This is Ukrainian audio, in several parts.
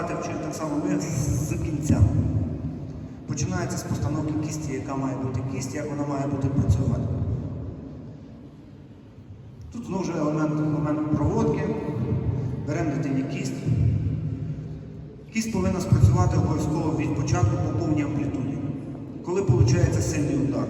давати вчити так само ми з кінця. Починається з постановки кісті, яка має бути кість, як вона має бути працювати. Тут знову ж елемент, момент проводки. Беремо дитині кість. Кість повинна спрацювати обов'язково від початку по повній амплітуді. Коли виходить сильний удар,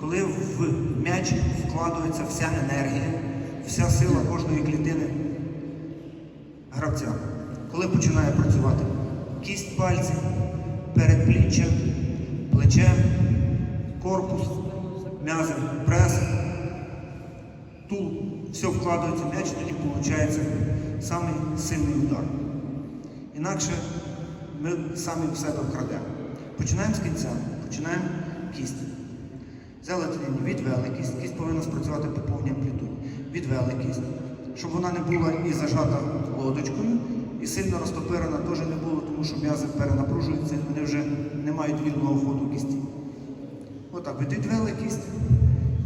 коли в м'яч вкладається вся енергія, вся сила кожної клітини гравця. Коли починає працювати кість пальців, передпліччя, плече, корпус, м'язи, прес, тул, все вкладається м'яч, тоді виходить самий сильний удар. Інакше ми самі в себе вкрадемо. Починаємо з кінця, починаємо кість. Взяли тоді, відвели кість, кість повинна спрацювати по повній амплітуді. Відвели кість, щоб вона не була і зажата лодочкою, і сильно розтопирена теж не було, тому що м'язи перенапружуються, вони вже не мають вільного ходу кісті. Отак, відвели кість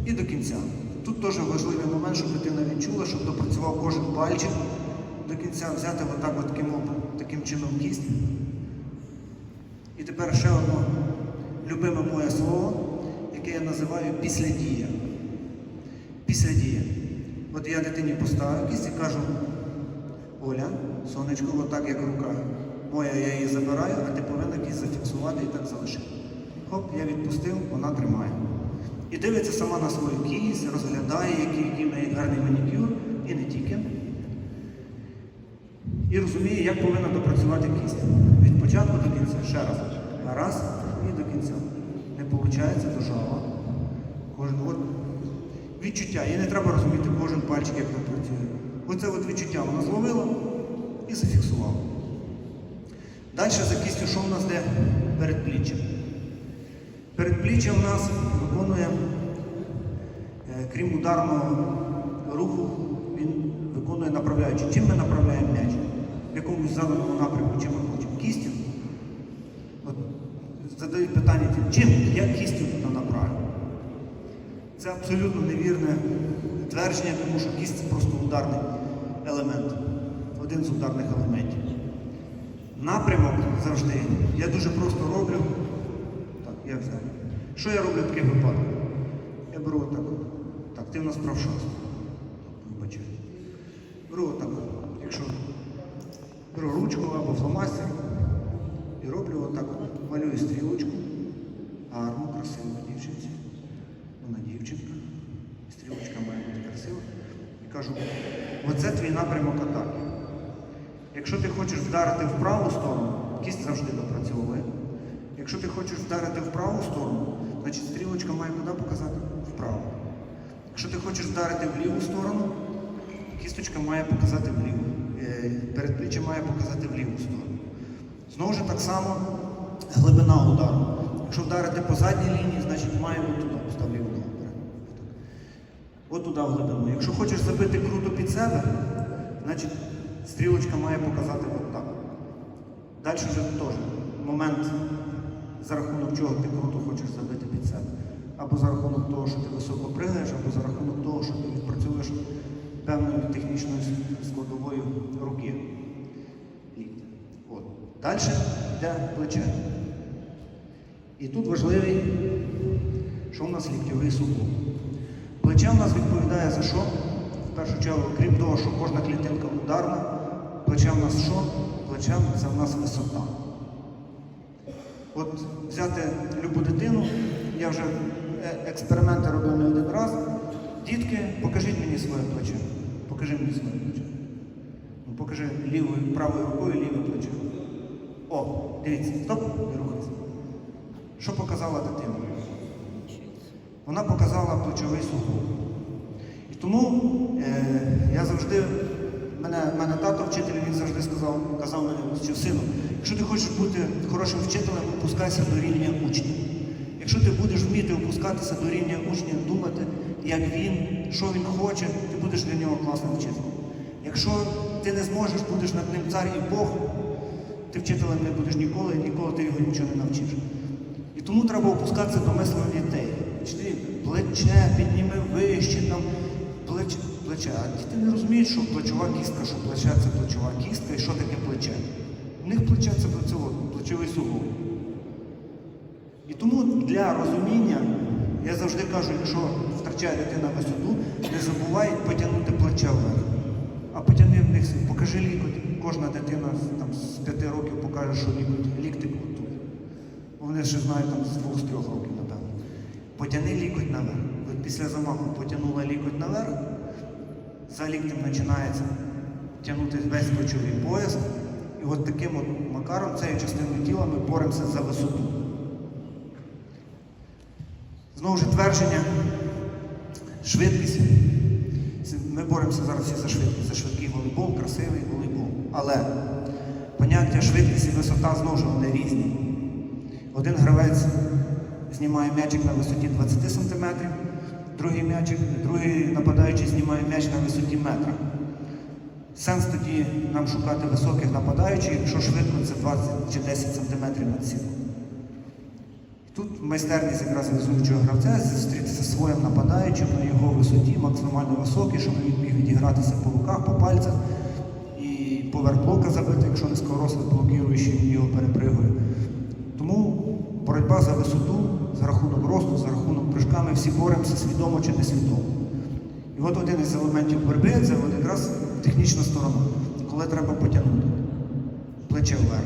і до кінця. Тут теж важливий момент, щоб дитина відчула, щоб допрацював кожен пальчик до кінця, взяти отак от таким, таким чином кість. І тепер ще одне любиме моє слово, яке я називаю післядія. Післядія. От я дитині поставив кість і кажу, Оля, сонечко, отак як рука моя, я її забираю, а ти повинна кість зафіксувати і так залишити. Хоп, я відпустив, вона тримає. І дивиться сама на свою кість, розглядає, який, який гарний манікюр, і не тільки. І розуміє, як повинна допрацювати кість. Від початку до кінця. Ще раз. Раз і до кінця. Не виходить, дожала. Кожен от відчуття. І не треба розуміти кожен пальчик, як там працює. Оце от відчуття вона зловила і зафіксувала. Далі за кістю, що в нас де? Передпліччя. Передпліччя в нас виконує, е, крім ударного руху, він виконує направляючи. Чим ми направляємо м'яч? В якомусь заданому напрямку, чим ми хочемо? Кістю. От, задають питання, чим я кістю туди направлю? Це абсолютно невірне твердження, тому що кість це просто ударний елемент. Один з ударних елементів. Напрямок завжди. Я дуже просто роблю. Так, я взяв. Що я роблю в таких випадках? Я беру отак. Так, ти в нас правша. Вибачай. Беру отак. Якщо беру ручку або фломастер і роблю отак. Малюю стрілочку. Кажу, оце твій напрямок атаки. Якщо ти хочеш вдарити в праву сторону, кість завжди допрацьовує. Якщо ти хочеш вдарити в праву сторону, значить стрілочка має куди показати? Вправо. Якщо ти хочеш вдарити в ліву сторону, кісточка має показати вліву. Е, Передпліччя має показати в ліву сторону. Знову ж так само глибина удару. Якщо вдарити по задній лінії, значить має бути туди, постав ліву ногу вперед. От туди. Якщо хочеш забити круто під себе, значить стрілочка має показати от так. Далі вже теж момент, за рахунок чого ти круто хочеш забити під себе. Або за рахунок того, що ти високо пригаєш, або за рахунок того, що ти відпрацьовуєш певною технічною складовою руки. От. Далі йде плече. І тут важливий, що у нас ліктьовий суглоб. Плече у нас відповідає за що? В першу чергу, крім того, що кожна клітинка ударна, плече у нас що? Плече це у нас висота. От взяти любу дитину, я вже е, експерименти робив не один раз. Дітки, покажіть мені своє плече. Покажи мені своє плече. Ну, покажи лівою, правою рукою ліве плече. О, дивіться, стоп, не рухайся. Що показала дитина? Вона показала плечовий суглоб. І тому е, я завжди, мене, мене тато вчитель, він завжди сказав, казав мені, що сину, якщо ти хочеш бути хорошим вчителем, опускайся до рівня учня. Якщо ти будеш вміти опускатися до рівня учня, думати, як він, що він хоче, ти будеш для нього класним вчителем. Якщо ти не зможеш, будеш над ним цар і Бог, ти вчителем не будеш ніколи, і ніколи ти його нічого не навчиш. І тому треба опускатися до мислення дітей. Чи плече, підніми вище, там, плече, плече. А діти не розуміють, що плечова кістка, що плече це плечова кістка і що таке плече. У них плече це, це плечовий суглоб. І тому для розуміння я завжди кажу, якщо втрачає дитина висоту, не забувай потягнути плече вверх. А потягни в них, покажи лікоть. Кожна дитина там, з 5 років покаже, що лікоть, ліктик тут. Вони ще знають там з двох з трьох років, Потягни лікоть наверх. От після замаху потягнула лікоть наверх, за ліктем починається тягнути весь плечовий пояс. І от таким от макаром, цією частиною тіла ми боремося за висоту. Знову ж твердження, швидкість. Ми боремося зараз всі за швидкість, за швидкий волейбол, красивий волейбол. Але поняття швидкість і висота знову ж вони різні. Один гравець знімає м'ячик на висоті 20 см, другий м'ячик, другий нападаючий знімає м'яч на висоті метра. Сенс тоді нам шукати високих нападаючих, якщо швидко це 20 чи 10 см над цілом. Тут майстерність якраз везучого гравця зустрітися зі своїм нападаючим на його висоті, максимально високий, щоб він міг відігратися по руках, по пальцях і поверх блока забити, якщо низькорослий блокуючий, він його перепригує. Боротьба за висоту, за рахунок росту, за рахунок прыжка, ми всі боремося свідомо чи несвідомо. І от один із елементів боротьби це якраз технічна сторона, коли треба потягнути плече вверх.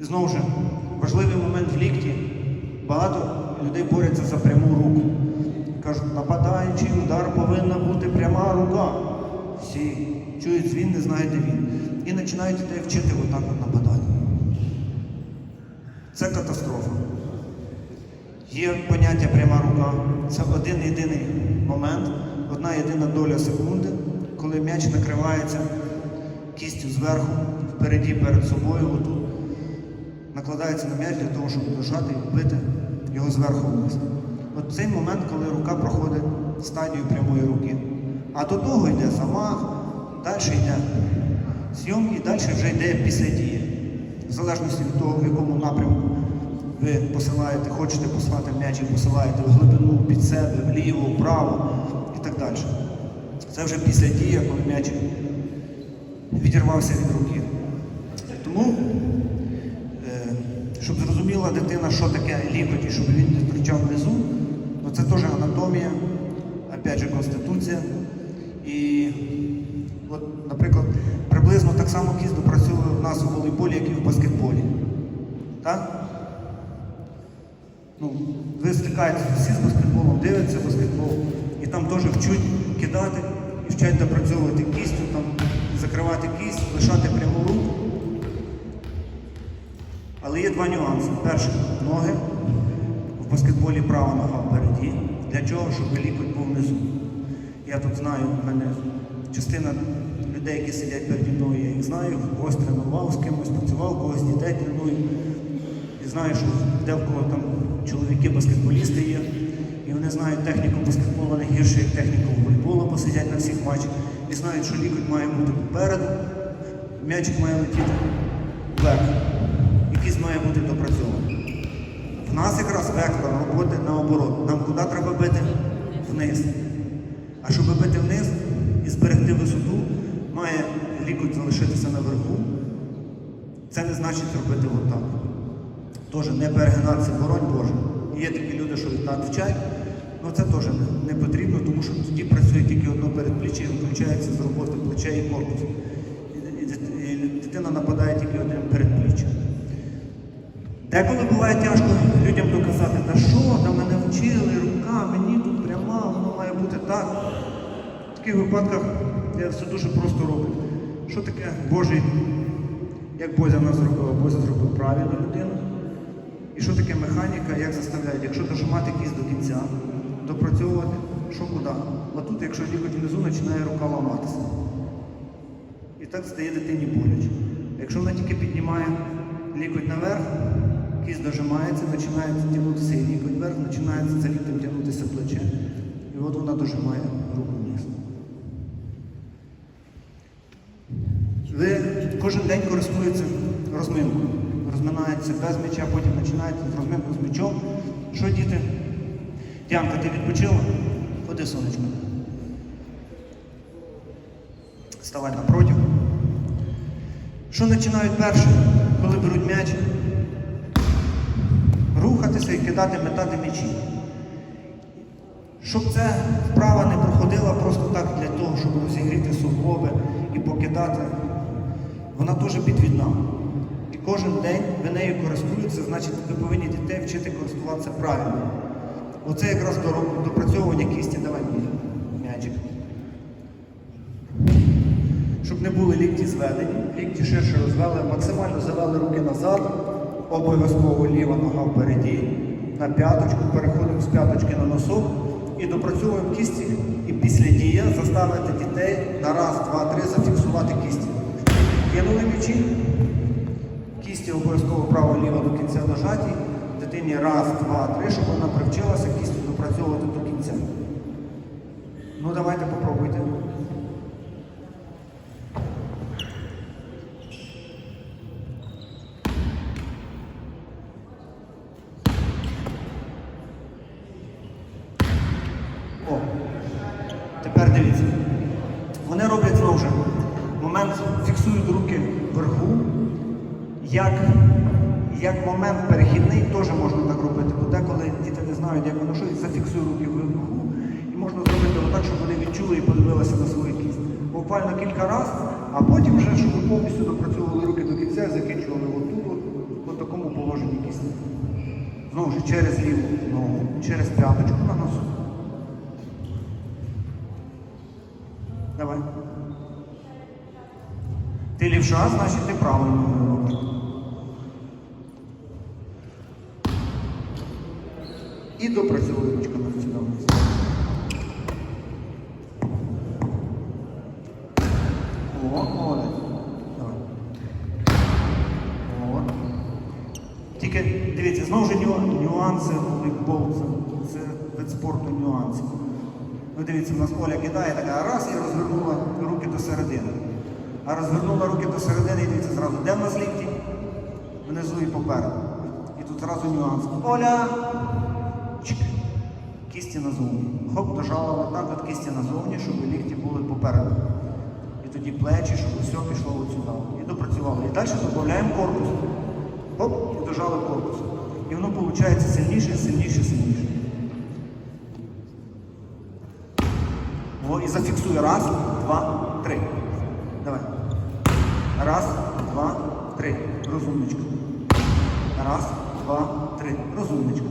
І знову ж, важливий момент в лікті. Багато людей борються за пряму руку. Кажуть, нападаючий удар повинна бути пряма рука. Всі чують він, не знають, де він. І починають вчити отак от нападати. Це катастрофа. Є поняття пряма рука. Це один єдиний момент, одна єдина доля секунди, коли м'яч накривається кістю зверху, впереді перед собою, отут накладається на м'яч для того, щоб дожати і вбити його зверху вниз. От цей момент, коли рука проходить стадію прямої руки. А до того йде замах, далі йде зйом і далі вже йде після дії. В залежності від того, в якому напрямку ви посилаєте, хочете послати м'яч і посилаєте в глибину, під себе, вліво, вправо і так далі. Це вже після дії, коли м'яч відірвався від руки. Тому Е, щоб зрозуміла дитина, що таке лікоть щоб він не втрачав внизу, ну це теж анатомія, опять же, конституція. І, от, наприклад, приблизно так само кість допрацьовує в нас у волейболі, як і в баскетболі. Так? Ну, ви стикаєтеся всі з баскетболом, дивляться баскетбол, і там теж вчуть кидати, і вчать допрацьовувати кістю, там, закривати кість, лишати пряму руку. Але є два нюанси. Перший ноги. В баскетболі права нога впереді. Для чого? Щоб лікоть був внизу. Я тут знаю, в мене частина людей, які сидять переді мною, я їх знаю, когось тренував, з кимось працював, когось дітей треную. І знаю, що де в кого там чоловіки баскетболісти є. І вони знають техніку баскетболу не гірше, як техніку волейболу, бо сидять на всіх матчах. І знають, що лікоть має бути попереду, м'ячик має летіти вверх якийсь має бути допрацьований. В нас якраз вектор роботи наоборот. Нам куди треба бити? Вниз. А щоб бити вниз і зберегти висоту, має лікоть залишитися наверху. Це не значить робити отак. Теж не перегинатися, боронь Боже. Є такі люди, що так вчать, але це теж не, потрібно, тому що тоді працює тільки одно передпліччя і виключається з роботи плече і корпус. І дитина нападає тільки одним передпліччям. Деколи буває тяжко людям доказати, та що, та мене вчили, рука, мені тут пряма, воно має бути так. Таких випадках я все дуже просто роблю. Що таке Божий, як Бозя нас зробив, Бозя зробив правильну людину. І що таке механіка, як заставляють, якщо дожимати кість до кінця, допрацьовувати, що куди. А тут, якщо лікоть внизу, починає рука ламатися. І так стає дитині боляче. Якщо вона тільки піднімає лікоть наверх, кість дожимається, починає тягнутися і лікоть вверх, починається за ліктем тягнутися плече, і от вона дожимає руку вниз. Ви кожен день користуєтеся розминкою. Розминаєтеся без м'яча, потім починаєте з розминку з м'ячом. Що діти? Діанка, ти відпочила? Ходи, сонечко. Вставай напротив. Що починають перше, коли беруть м'яч? Рухатися і кидати, метати м'ячі. Щоб ця вправа не проходила просто так для того, щоб розігріти суглоби і покидати, вона теж підвідна. І кожен день ви нею користуєтеся, значить ви повинні дітей вчити користуватися правильно. Оце якраз до- допрацьовування кісті. Давай м'ячик. Щоб не були лікті зведені, лікті ширше розвели, максимально завели руки назад, обов'язково ліва нога впереді, на п'яточку, переходимо з п'яточки на носок і допрацьовуємо кісті. І після дія заставити дітей на раз, два, три зафіксувати кісті. Кинули м'ячі, кісті обов'язково право-ліво до кінця нажаті. Дитині раз, два, три, щоб вона привчилася кісті допрацьовувати до кінця. Ну давайте попробуйте. О, тепер дивіться. Вони роблять знову ж момент, фіксують руки вверху, як, як момент перехідний, теж можна так робити. Бо деколи діти не знають, як воно що, і зафіксує руки вверху. І можна зробити отак, щоб вони відчули і подивилися на свою кість. Буквально кілька разів, а потім вже, щоб повністю допрацьовували руки до кінця, закінчували отут, от, от такому положенні кісті. Знову ж через ліву ногу, через п'яточку на носу. Давай. Ти лівша, значить ти правильно робиш. І допрацьовуй ручками сюди вниз. О, молодець. О. Тільки дивіться, знову ж нюанси волейбол, це, вид спорту нюансів. Ну дивіться, у нас Оля кидає така раз і розвернула руки до середини. А розвернула руки до середини і дивіться зразу, де в нас лікті? Внизу і попереду. І тут зразу нюанс. Оля! Кісті назовні. Хоп, дожала отак от кісті назовні, щоб лікті були попереду. І тоді плечі, щоб все пішло от сюди. І допрацювали. І далі додаємо корпус. Хоп, і дожали корпус. І воно виходить сильніше, сильніше, сильніше. О, і зафіксуй. Раз, два, три. Давай. Раз, два, три. Розумничка. Раз, два, три. Розумничка.